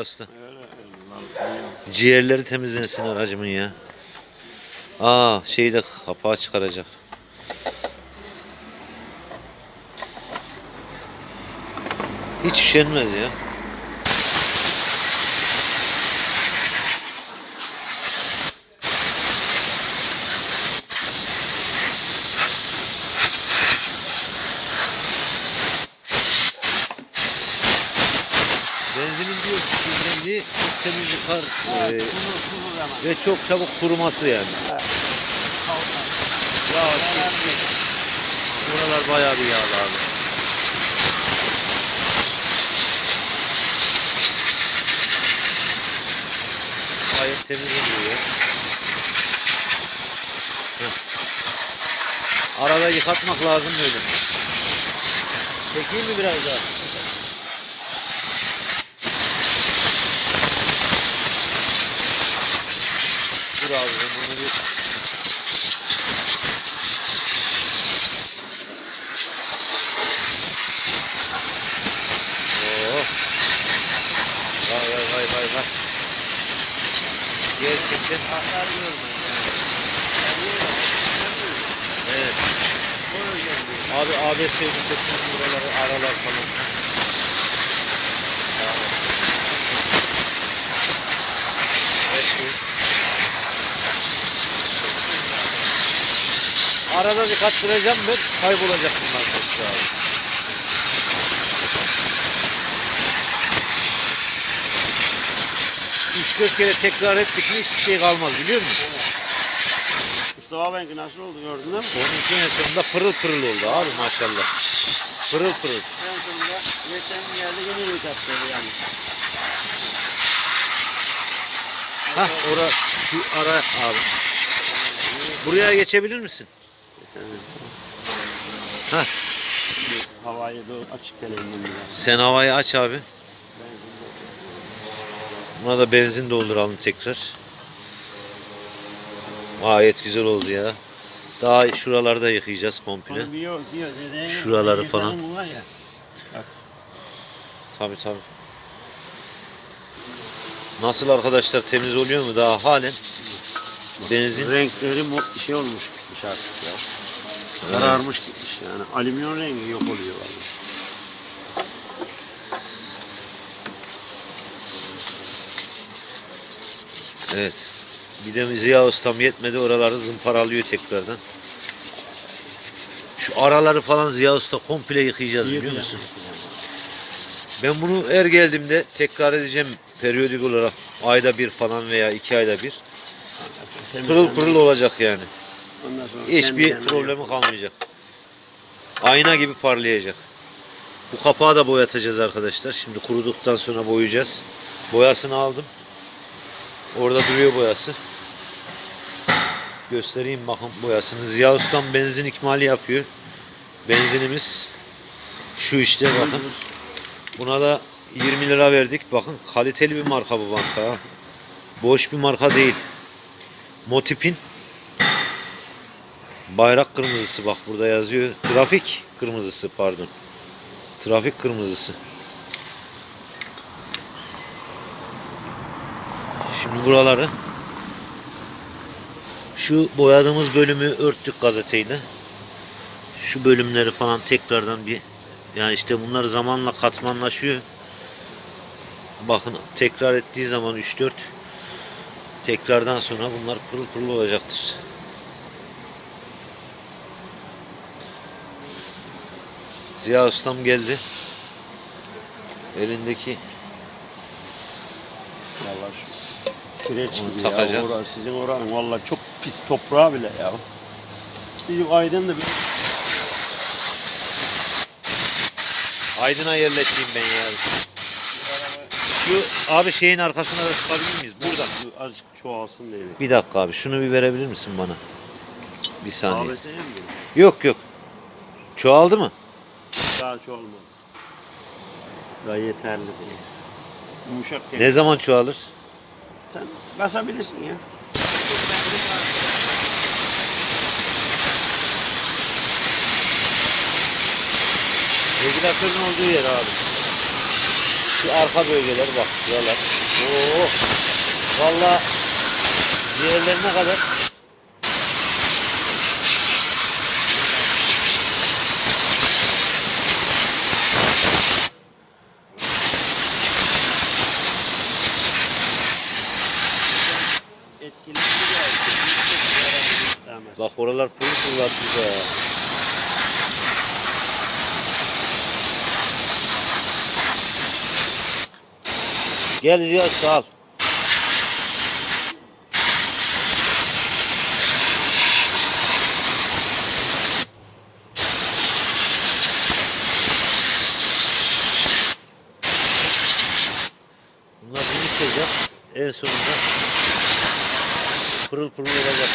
Usta? Ciğerleri temizlensin aracımın ya. Aa şeyi de kapağı çıkaracak. Hiç üşenmez ya. Yıkar e, ve çok çabuk kuruması yani. Ya iyi. Buralar bayağı bir yağlı abi. Gayet temiz oluyor. Arada yıkatmak lazım böyle. Çekeyim mi biraz daha? ve tahtar yoğurdu. Evet, nasıl? Evet. Ne olacak bu? Abi abesle üstesinden buraları aralar falan. Evet. Aradan kaçtıracağım ve kaybolacak bunlar çocuklar. 3-5 kere tekrar ettik mi hiçbir şey kalmadı biliyor musun? Mustafa Bengi nasıl oldu gördün mü? Onun piyasasında pırıl pırıl oldu abi maşallah. Pırıl pırıl. Olduğunda geçen geldi gene yıkattı yani. Hah. Ora, şu ara abi. Buraya geçebilir misin? Hah. Havayı doğru açık televizyonda. Sen havayı aç abi. Buna da benzin dolduralım tekrar. Gayet güzel oldu ya. Daha şuralarda yıkayacağız komple. Şuraları falan. Tabi tabi. Nasıl arkadaşlar temiz oluyor mu? Daha halen benzin Renkleri şey olmuş gitmiş artık ya. Kararmış gitmiş yani. Alüminyum rengi yok oluyor vallahi. Evet. Bir de Ziya Ustam yetmedi oraları zımparalıyor tekrardan. Şu araları falan Ziya Usta komple yıkayacağız biliyor Yıkayacağız. musun? Ben bunu her geldiğimde tekrar edeceğim periyodik olarak ayda bir falan veya iki ayda bir. Pırıl pırıl olacak yani. Hiçbir problemi kalmayacak. Ayna gibi parlayacak. Bu kapağı da boyatacağız arkadaşlar. Şimdi kuruduktan sonra boyayacağız. Boyasını aldım. Orada duruyor boyası. Göstereyim bakın boyasını. Ziya Ustam benzin ikmali yapıyor. Benzinimiz şu işte bakın. Buna da 20 lira verdik. Bakın kaliteli bir marka bu banka. Boş bir marka değil. Motipin bayrak kırmızısı bak burada yazıyor. Trafik kırmızısı pardon. Trafik kırmızısı. Şimdi buraları şu boyadığımız bölümü örttük gazeteyle. Şu bölümleri falan tekrardan bir yani işte bunlar zamanla katmanlaşıyor. Bakın tekrar ettiği zaman 3-4 tekrardan sonra bunlar pırıl pırıl olacaktır. Ziya Ustam geldi. Elindeki Vallahi şu kireç ya. Orası, sizin oranın vallahi çok pis toprağı bile ya. Bizim aydın da bir Aydın'a yerleşeyim ben ya. Şu abi şeyin arkasına da sıkabilir miyiz? Burada. Bu azıcık çoğalsın diye. Bir dakika abi şunu bir verebilir misin bana? Bir saniye. ABS'ye mi? Yok yok. Çoğaldı mı? Daha çoğalmadı. Daha yeterli değil. Yumuşak Ne zaman çoğalır? Sen basabilirsin ya. Ventilasyonun olduğu yer abi. Şu arka bölgeler bak. Şuralar. Oo. Valla yerlerine kadar etkili. Tamam. Bak oralar pırıl pırıl atıyor. Gel Ziyad sağ. pırıl pırıl olacak.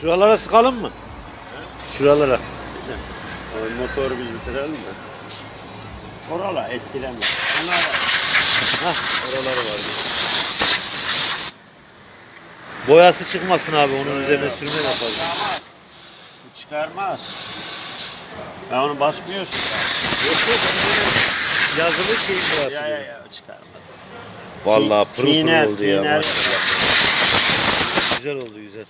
Şuralara sıkalım mı? Şuralara. Motor bildirelim mi? Korala etkilenmiyor. Bunlar. Hah, oraları var. Boyası çıkmasın abi onun üzerine sürmen lazım. Ama bu çıkarmaz. Ben onu basmıyorsun. Yok yok onu biliyorum. Yazılı şey boyası. Ya ya diyor. ya çıkarmaz. Vallahi pırıl Tiner, pırıl oldu ya. tiner, maşallah. Güzel oldu güzel.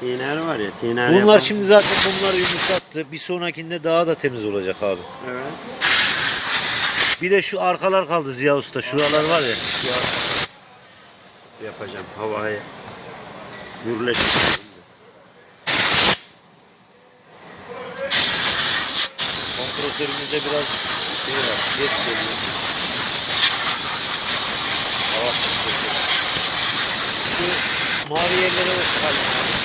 tiner var ya tiner Bunlar yapan- şimdi zaten bunları yumuşattı. Bir sonrakinde daha da temiz olacak abi. Evet. Bir de şu arkalar kaldı Ziya Usta. Şuralar var ya. Şu arkalar. Yapacağım havayı. Gürleştireceğim. Kompresörümüzde biraz Bekleyin. Tamam. Şu maviyeye gelene şey kadar ya.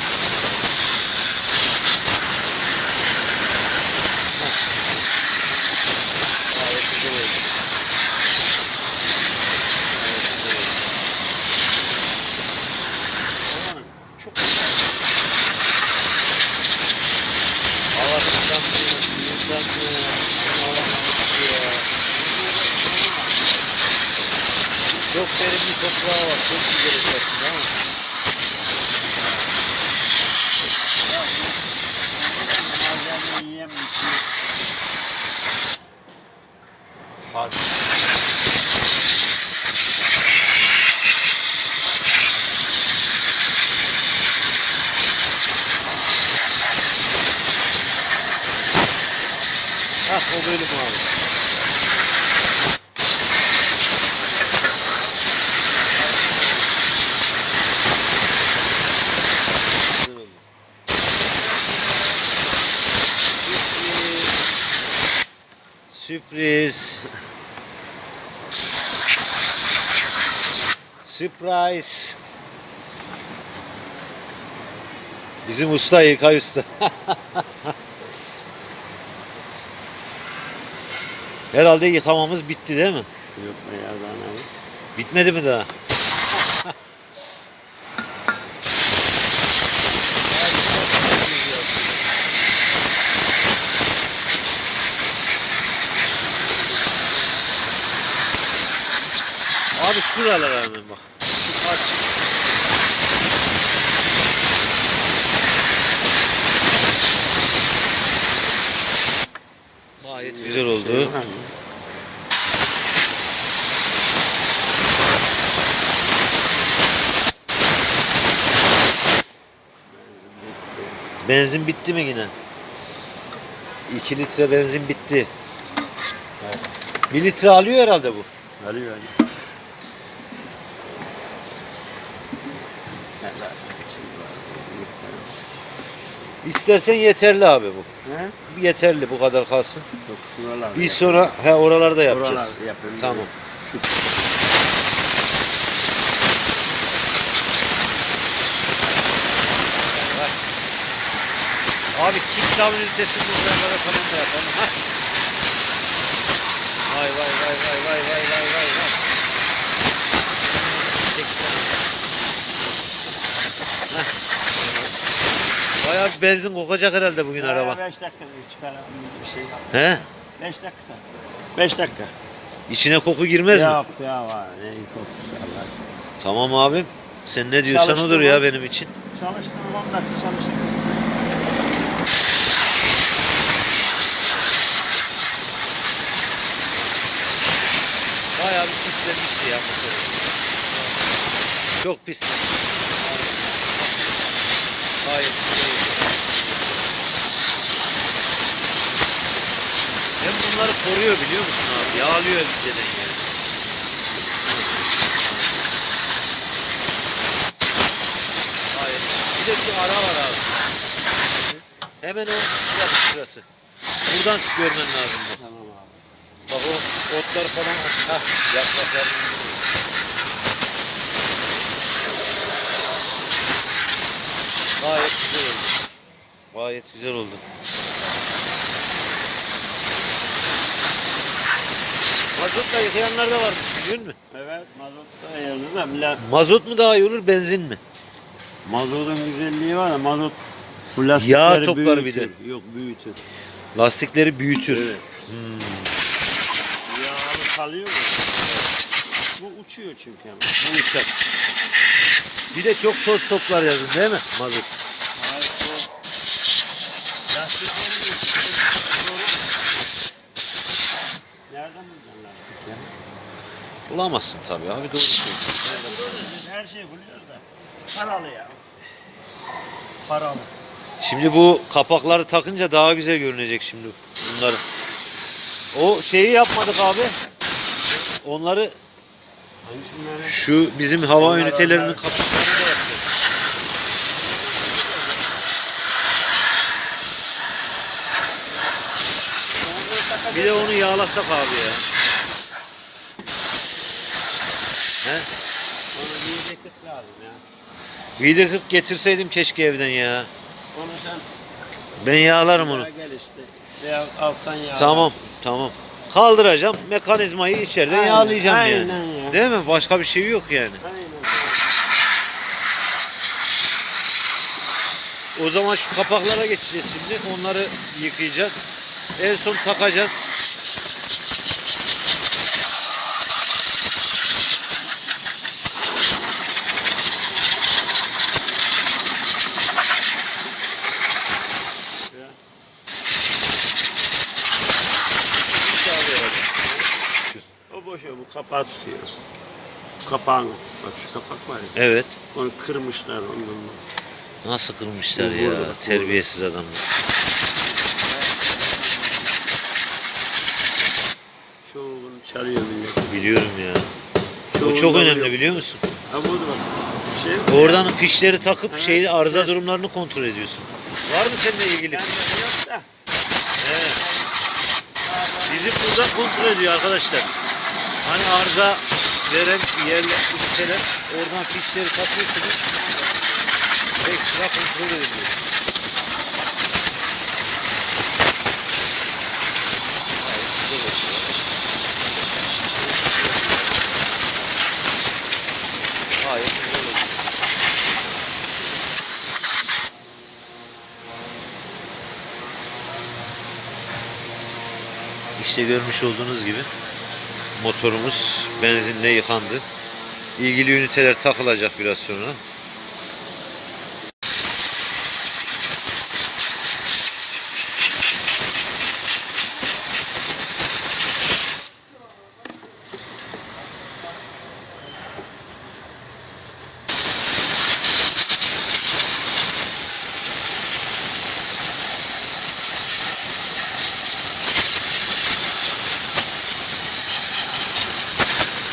Music Sürpriz. Surprise. Bizim usta İlkay Usta. Herhalde yıkamamız bitti değil mi? Yok be ya daha ne? Bitmedi mi daha? Abi şuralara hemen bak. Gayet güzel oldu. Benzin bitti mi yine? 2 litre benzin bitti. Evet. 1 litre alıyor herhalde bu. Alıyor hadi. İstersen yeterli abi bu. He? Yeterli bu kadar kalsın. Yok şuralar. Bir sonra he oralarda yapacağız. Yapıyorum. Tamam. Abi kick caminin sesini uzaklara falan da yapalım. Heh. Vay vay vay vay vay vay vay vay Yalnız benzin kokacak herhalde bugün ee, araba. 5 dakika çıkar. He? 5 dakika. 5 dakika. İçine koku girmez mi? Yok ya var. Ne kokusu Allah. Tamam abim. Sen ne diyorsan Çalıştım odur ya ben. benim için. Çalıştım 10 dakika çalıştım. Bayağı bir pislenmişti yakıtları. Çok pis. Koruyor biliyor musun abi? Yağlıyor inceden yani. Gayet. Bir de bir ara var abi. Hemen onun yanı şurası. Buradan görmen lazım. Tamam abi. Bak o otlar falan. Hah yapraklar yürüyor. Gayet güzel oldu. Gayet güzel oldu. Mazotla yıkayanlar da varmış biliyor musun? Evet mazot da yazdı da millet Mazot mu daha iyi olur benzin mi? mazotun güzelliği var da mazot bu lastikleri Yağ toplar bir büyütür. Yok büyütür. Lastikleri büyütür. Evet. Yağlı kalıyor. Bu uçuyor çünkü hemen. Bu uçak. Bir de çok toz toplar yazın değil mi? Mazot. Evet o lastikleri büyütür. Sonra nereden bulacaksın lastik ya? Bulamazsın tabii abi doğru. Biz her şeyi buluyoruz da. Paralı ya. Paralı. Şimdi bu kapakları takınca daha güzel görünecek şimdi bunların. O şeyi yapmadık abi. Onları şu bizim hava ünitelerinin da yapacağız. Bir de onu yağlasak abi ya. He? Bir yedeklik lazım ya. Vida 40 getirseydim keşke evden ya. Onu sen Ben yağlarım onu. Gel işte. Veya alttan yağla. Tamam, tamam. Kaldıracağım, mekanizmayı içeride Aynen, yağlayacağım aynen yani. ya. Değil mi? Başka bir şey yok yani. Aynen. O zaman şu kapaklara geçeceğiz şimdi. Onları yıkayacağız. En son takacağız. Ya. O boş o, bu kapağı tutuyor. Kapağını. Bak şu kapak var ya. Evet. Onu kırmışlar ondan. Nasıl kırmışlar Bu ya burada, terbiyesiz adamlar. Çoğu bunu çalıyor millet. Biliyorum ya. Bu Çoğundan çok önemli yok. biliyor musun? Ha burada bak. Şey, Oradan fişleri takıp Evet, şeyi arıza evet. durumlarını kontrol ediyorsun. Var mı seninle ilgili? ben yapıyorum da. Evet. Bizim burada kontrol ediyor arkadaşlar. Arıza veren yerler, üniteler oradan fişleri takıyorsunuz. Ekstra kontrol ediliyor. Gayet güzel. İşte görmüş olduğunuz gibi motorumuz benzinle yıkandı. İlgili üniteler takılacak biraz sonra.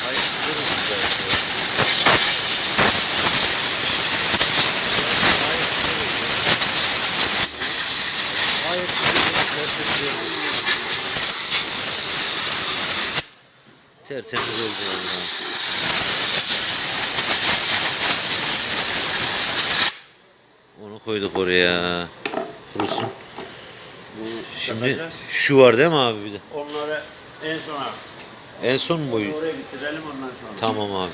Gayet güzel olmuşlar ya. Gayet güzel oldu ya. Gayet güzel oldu. Tertemiz oldu. Tertemiz oldu yani. Onu koyduk oraya. Kurusun. Şimdi şu var değil mi abi bir de? Onları en sona En son mu boyu? oraya bitirelim ondan sonra. Tamam abi.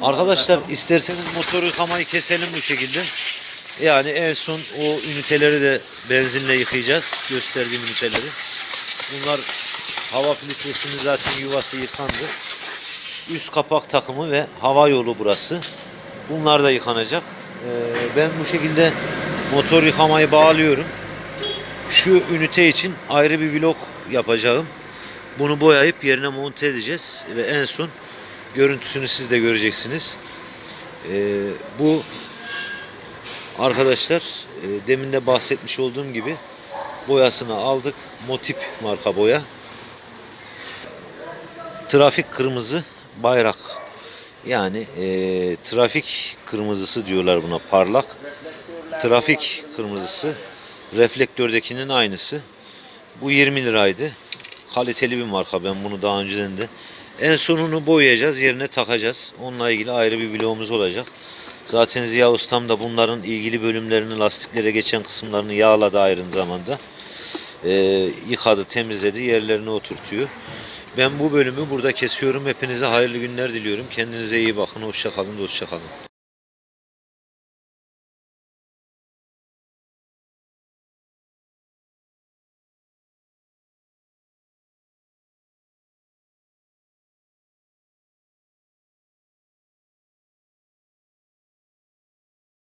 Bunları Arkadaşlar takalım. isterseniz motoru yıkamayı keselim bu şekilde. Yani en son o üniteleri de benzinle yıkayacağız. Gösterdiğim üniteleri. Bunlar hava filtresinin zaten yuvası yıkandı. Üst kapak takımı ve hava yolu burası. Bunlar da yıkanacak. Ee, ben bu şekilde motor yıkamayı bağlıyorum. Şu ünite için ayrı bir vlog yapacağım. Bunu boyayıp yerine monte edeceğiz ve en son görüntüsünü siz de göreceksiniz. Ee, bu arkadaşlar e, demin de bahsetmiş olduğum gibi boyasını aldık. Motip marka boya. Trafik kırmızı bayrak. Yani e, trafik kırmızısı diyorlar buna parlak. Trafik kırmızısı. Reflektördekinin aynısı. Bu 20 liraydı. Kaliteli bir marka. Ben bunu daha önceden de. En sonunu boyayacağız. Yerine takacağız. Onunla ilgili ayrı bir vlogumuz olacak. Zaten Ziya Ustam da bunların ilgili bölümlerini, lastiklere geçen kısımlarını yağladı ayrı zamanda. Ee, yıkadı, temizledi, yerlerine oturtuyor. Ben bu bölümü burada kesiyorum. Hepinize hayırlı günler diliyorum. Kendinize iyi bakın. Hoşça kalın, hoşça kalın.